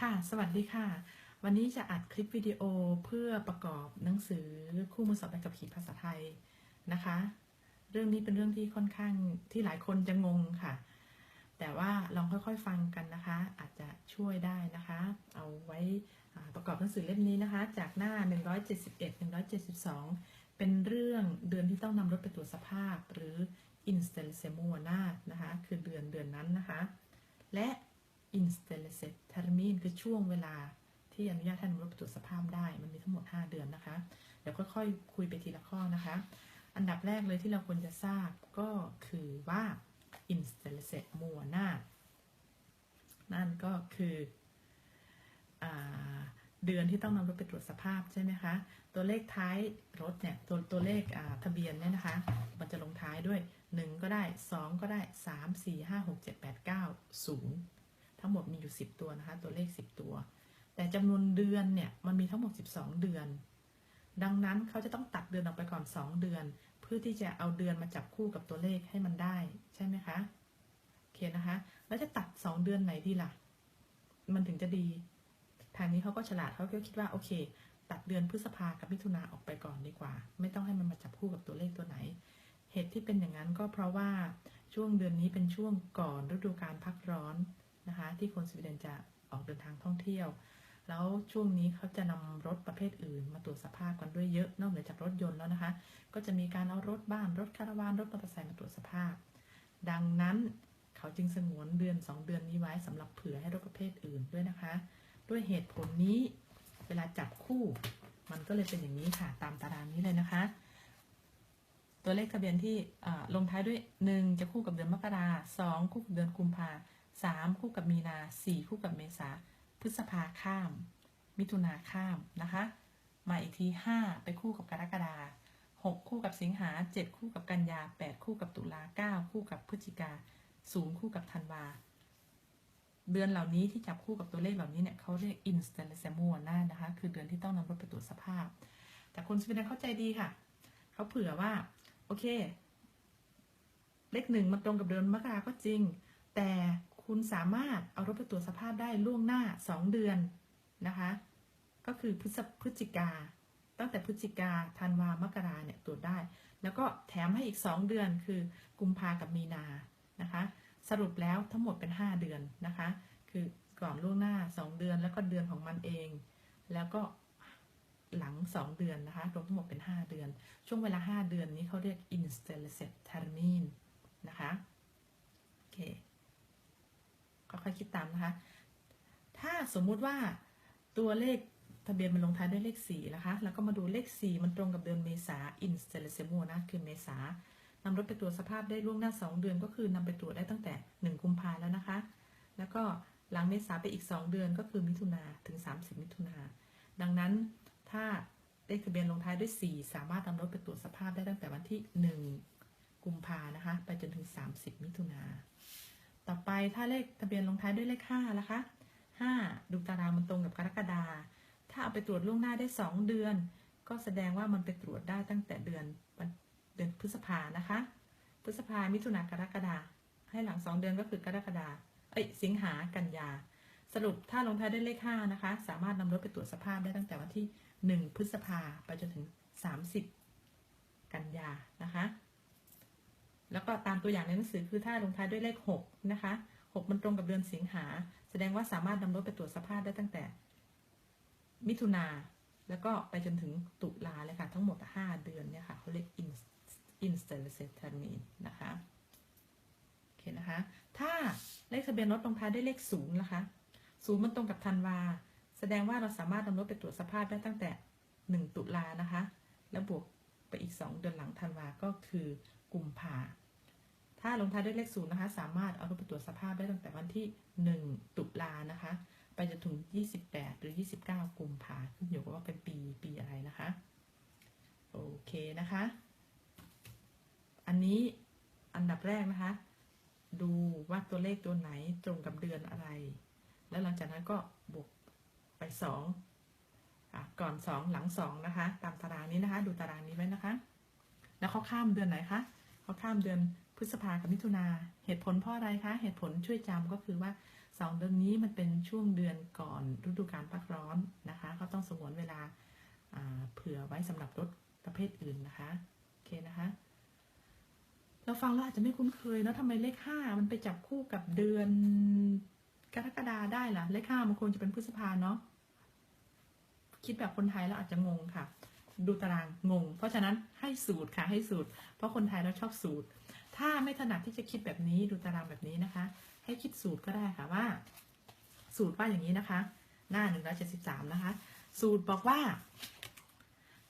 ค่ะ สวัสดีค่ะ วันนี้จะอัดคลิปวิดีโอเพื่อประกอบหนังสือคู่มือสอบใบขับขี่ภาษาไทยนะคะ เรื่องนี้เป็นเรื่องที่ค่อนข้างที่หลายคนจะงงค่ะ แต่ว่าลองค่อยๆฟังกันนะคะ อาจจะช่วยได้นะคะ เอาไว้ประกอบหนังสือเล่มนี้นะคะ จากหน้า 171 172 เป็นเรื่องเดือนที่ต้องนำรถไปตรวจสภาพ หรือ i n s t a l l a t i o n นะคะ คือเดือนเดือนนั้นนะคะ และ i n s t a l l a t i o n termin คือช่วงเวลาที่อนุญาตให้นำรถไปตรวจสภาพได้ มันมีทั้งหมด 5 เดือนนะคะ เดี๋ยวค่อยๆ คุยไปทีละข้อนะคะ อันดับแรกเลยที่เราควรจะทราบก็คือว่า i n s t a l l a t i o n นั่นก็คืออเดือนที่ต้องนำรถไปตรวจสภาพใช่ไหมคะ ตัวเลขท้ายรถเนี่ย ตัวตัวเลขทะเบียนเนี่ยนะคะ มันจะลงท้ายด้วย 1 ก็ได้ 2 ก็ได้ 3 4 5 6 7 8 9 0 ทั้งหมดมีอยู่ 10 ตัวนะคะ ตัวเลข 10 ตัว แต่จำนวนเดือนเนี่ยมันมีทั้งหมด 12 เดือน ดังนั้นเขาจะต้องตัดเดือนออกไปก่อน 2 เดือน เพื่อที่จะเอาเดือนมาจับคู่กับตัวเลขให้มันได้ใช่ไหมคะโอเคนะคะ แล้วจะตัด 2 เดือนไหนดีล่ะ มันถึงจะดี ทางนี้เขาก็ฉลาดเขาก็คิดว่าโอเค ตัดเดือนพฤษภากับมิถุนาออกไปก่อนดีกว่า ไม่ต้องให้มันมาจับคู่กับตัวเลขตัวไหน เหตุที่เป็นอย่างนั้นก็เพราะว่าช่วงเดือนนี้เป็นช่วงก่อนฤดูการพักร้อน นะคะ ที่คนสวีเดนจะออกเดินทางท่องเที่ยว แล้วช่วงนี้เขาจะนำรถประเภทอื่น มาตรวจสภาพกันด้วยเยอะนอกเหนือจากรถยนต์แล้วนะคะ ก็จะมีการเอารถบ้านรถคาราวานรถมอเตอร์ไซค์มาตรวจสภาพ ดังนั้นเขาจึงสงวนเดือน 2 เดือนนี้ไว้สำหรับเผื่อให้รถประเภทอื่นด้วยนะคะ ด้วยเหตุผลนี้เวลาจับคู่ มันก็เลยเป็นอย่างนี้ค่ะตามตารางนี้เลยนะคะ ตัวเลขทะเบียนที่ลงท้ายด้วย 1 จะคู่กับเดือนมกราสองคู่กับเดือนกุมภา สามคู่กับมีนาสี่คู่กับเมษา พฤษภาข้าม มิถุนาข้ามนะคะ มาอีกทีห้าไปคู่กับกรกฎาหกคู่กับสิงหาเจ็ดคู่กับกันยาแปดคู่กับตุลาเก้าคู่กับพฤศจิกาศูนย์คู่กับธันวา เดือนเหล่านี้ที่จับคู่กับตัวเลขเหล่านี้เนี่ยเขาเรียก i n s t a l l a t i o n นะคะ คือเดือนที่ต้องนำรถไปตรวจสภาพ แต่คนสวีเดนเข้าใจดีค่ะ เขาเผื่อว่า โอเค เลขหนึ่งมันตรงกับเดือนมกราก็จริง แต่ คุณสามารถเอารถไปตรวจสภาพได้ล่วงหน้า 2 เดือนนะคะ ก็คือพฤศจิกา ตั้งแต่พฤศจิกาธันวามกราเนี่ยตรวจได้ แล้วก็แถมให้อีก 2 เดือนคือกุมภากับมีนานะคะ สรุปแล้วทั้งหมดเป็น 5 เดือนนะคะ คือก่อนล่วงหน้า 2 เดือนแล้วก็เดือนของมันเอง แล้วก็หลัง 2 เดือนนะคะรวมทั้งหมดเป็น 5 เดือน ช่วงเวลา 5 เดือนนี้เขาเรียก i n s t a l l a t i o n termin นะคะโอเค ค่อยคิดตามนะคะ ถ้าสมมุติว่าตัวเลขทะเบียนมันลงท้ายด้วยเลข4นะคะ แล้วก็มาดูเลข 4 มันตรงกับเดือนเมษา i n s t a l l a t i o n นะ คือเมษานำรถไปตรวจสภาพได้ล่วงหน้า 2 เดือนก็คือนำไปตรวจได้ตั้งแต่ 1 กุมภาแล้วนะคะ แล้วก็หลังเมษาไปอีก 2 เดือนก็คือมิถุนาถึง 30 มิถุนาดังนั้นถ้าเลขทะเบียนลงท้ายด้วย 4 สามารถนำรถไปตรวจสภาพได้ตั้งแต่วันที่ 1 กุมภานะคะ ไปจนถึง 30 มิถุนา ต่อไปถ้าเลขทะเบียนลงท้ายด้วยเลข5ล่ะคะ5ดูตารางมันตรงกับกรกฎาถ้าเอาไปตรวจล่วงหน้าได้2เดือน ก็แสดงว่ามันไปตรวจได้ตั้งแต่เดือนเดือนพฤษภานะคะ พฤษภามิถุนากรกฎาให้หลัง2เดือนก็คือกรกฎาเอ้ยสิงหากันยา สรุปถ้าลงท้ายด้วยเลข5นะคะ สามารถนำรถไปตรวจสภาพได้ตั้งแต่วันที่1พฤษภาไปจนถึง30กันยานะคะ แล้วก็ตามตัวอย่างในหนังสือคือถ้าลงท้ายด้วยเลข 6 นะคะ 6 มันตรงกับเดือนสิงหา แสดงว่าสามารถนำรถไปตรวจสภาพได้ตั้งแต่ มิถุนาแล้วก็ไปจนถึงตุลาเลยค่ะ ทั้งหมด 5 เดือนเนี่ยค่ะเขาเรียก installation termin นะคะโอเคนะคะ ถ้าเลขทะเบียนรถลงท้ายด้วยเลขศูนย์ล่ะคะ ศูนย์มันตรงกับธันวา แสดงว่าเราสามารถนำรถไปตรวจสภาพได้ตั้งแต่ 1 ตุลานะคะ แล้วบวก ไปอีก 2 เดือนหลังธันวาก็คือกุมภาถ้าลงท้ายด้วยเลขศูนย์นะคะ สามารถเอารถไปตรวจสภาพได้ตั้งแต่วันที่ 1 ตุลานะคะ ไปจนถึง 28 หรือ 29 กุมภาขึ้นอยู่กับว่าเป็นปีปีอะไรนะคะ โอเคนะคะ อันนี้อันดับแรกนะคะ ดูว่าตัวเลขตัวไหนตรงกับเดือนอะไร แล้วหลังจากนั้นก็บวกไปสอง ก่อนสองหลังสองนะคะ ตามตารางนี้นะคะ ดูตารางนี้ไว้นะคะ แล้วเขาข้ามเดือนไหนคะเขาข้ามเดือนพฤษภากับมิถุนาเหตุผลเพราะอะไรคะ เหตุผลช่วยจำก็คือว่าสองเดือนนี้มันเป็นช่วงเดือนก่อนฤดูกาลพักร้อนนะคะก็ต้องสงวนเวลาเผื่อไว้สำหรับรถประเภทอื่นนะคะโอเคนะคะ เราฟังแล้วอาจจะไม่คุ้นเคยแล้วทำไมเลขห้ามันไปจับคู่กับเดือนกรกฎาได้ล่ะ เลขห้ามันควรจะเป็นพฤษภาเนาะ คิดแบบคนไทยแล้วอาจจะงงค่ะ ดูตารางงง เพราะฉะนั้นให้สูตรค่ะให้สูตร เพราะคนไทยเราชอบสูตร ถ้าไม่ถนัดที่จะคิดแบบนี้ดูตารางแบบนี้นะคะ ให้คิดสูตรก็ได้ค่ะว่า สูตรว่าอย่างนี้นะคะ หน้า173นะคะ สูตรบอกว่า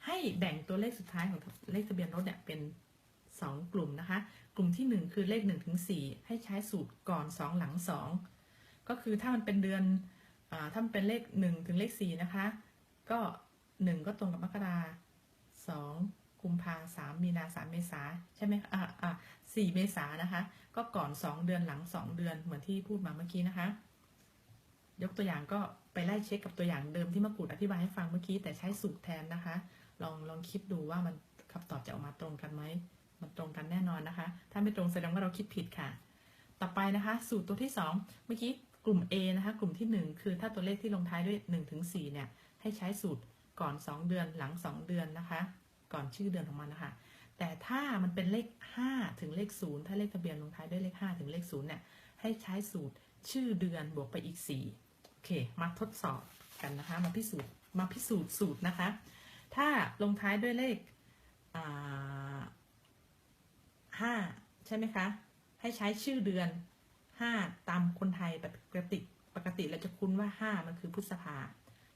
ให้แบ่งตัวเลขสุดท้ายของเลขทะเบียนรถเนี่ยเป็น2กลุ่มนะคะ กลุ่มที่1คือเลข1ถึง4ให้ใช้สูตรก่อน2หลัง2ก็คือถ้ามันเป็นเดือนอถ้ามันเป็นเลข1ถึงเลข4นะคะ ก็1ก็ตรงกับมกราสองกุมภาสามมีนาสามเมษาใช่ไหมอ่าอ่าสี่เมษานะคะ ก็ก่อน2เดือนหลัง2เดือนเหมือนที่พูดมาเมื่อกี้นะคะ ยกตัวอย่างก็ไปไล่เช็คกับตัวอย่างเดิมที่มะกรูดอธิบายให้ฟังเมื่อกี้แต่ใช้สูตรแทนนะคะ ลองลองคิดดูว่ามันคำตอบจะออกมาตรงกันไหมมันตรงกันแน่นอนนะคะ ถ้าไม่ตรงแสดงว่าเราคิดผิดค่ะ ต่อไปนะคะ สูตรตัวที่ 2 เมื่อกี้กลุ่ม A นะคะ กลุ่มที่ 1 คือถ้าตัวเลขที่ลงท้ายด้วย1ถึง4เนี่ย ให้ใช้สูตรก่อน 2 เดือนหลัง 2 เดือนนะคะ ก่อนชื่อเดือนของมันนะคะ แต่ถ้ามันเป็นเลข 5 ถึงเลข 0 ถ้าเลขทะเบียนลงท้ายด้วยเลข 5 ถึงเลข 0 เนี่ย ให้ใช้สูตรชื่อเดือนบวกไปอีก 4 โอเค มาทดสอบกันนะคะ มาพิสูจน์ มาพิสูจน์สูตรนะคะ ถ้าลงท้ายด้วยเลขห้าใช่ไหมคะ ให้ใช้ชื่อเดือนห้าตามคนไทยแบบปกติ ปกติเราจะคุ้นว่าห้ามันคือพฤษภา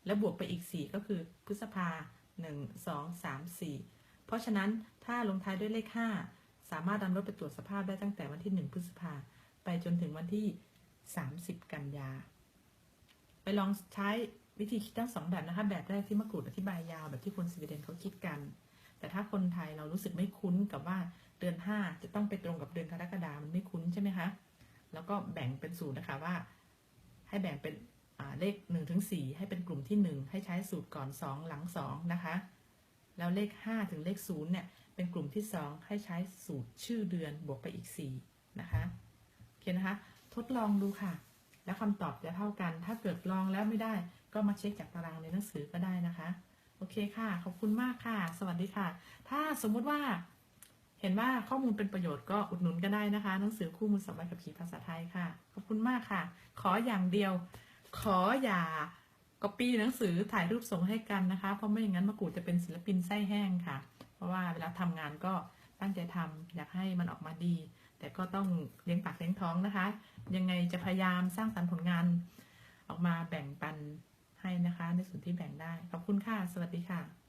แล้วบวกไปอีกสี่ก็คือพฤษภาหนึ่งสองสามสี่เพราะฉะนั้นถ้าลงท้ายด้วยเลขห้าสามารถนำรถไปตรวจสภาพได้ตั้งแต่วันที่หนึ่งพฤษภา ไปจนถึงวันที่สามสิบกันยา ไปลองใช้วิธีคิดทั้งสองแบบนะคะ แบบแรกที่มะกรูดอธิบายยาวแบบที่คนสวีเดนเขาคิดกัน แต่ถ้าคนไทยเรารู้สึกไม่คุ้นกับว่าเดือนห้าจะต้องไปตรงกับเดือนกรกฎามันไม่คุ้นใช่ไหมคะ แล้วก็แบ่งเป็นสูตรนะคะว่า ให้แบ่งเป็น เลข1นถึงสให้เป็นกลุ่มที่ 1 ให้ใช้สูตรก่อน 2 หลัง 2 นะคะ แล้วเลข 5 ถึงเลข0เนี่ยเป็นกลุ่มที่ 2 ให้ใช้สูตรชื่อเดือนบวกไปอีก 4 นะคะโอเคนะคะ ทดลองดูค่ะ แล้วคำตอบจะเท่ากัน ถ้าเกิดลองแล้วไม่ได้ ก็มาเช็คจากตารางในหนังสือก็ได้นะคะ โอเคค่ะ ขอบคุณมากค่ะ สวัสดีค่ะ ถ้าสมมุติว่าเห็นว่าข้อมูลเป็นประโยชน์ก็อุดหนุนก็ได้นะคะ หนังสือคู่มือสอบใบขับขี่ภาษาไทยค่ะ ขอบคุณมากค่ะ ขออย่างเดียว ขออย่าก๊อปปี้หนังสือถ่ายรูปส่งให้กันนะคะ เพราะไม่อย่างนั้นมะกรูดจะเป็นศิลปินไส้แห้งค่ะ เพราะว่าเวลาทำงานก็ตั้งใจทำอยากให้มันออกมาดี แต่ก็ต้องเลี้ยงปากเลี้ยงท้องนะคะ ยังไงจะพยายามสร้างสรรค์ผลงาน ออกมาแบ่งปันให้นะคะ ในส่วนที่แบ่งได้ ขอบคุณค่ะ สวัสดีค่ะ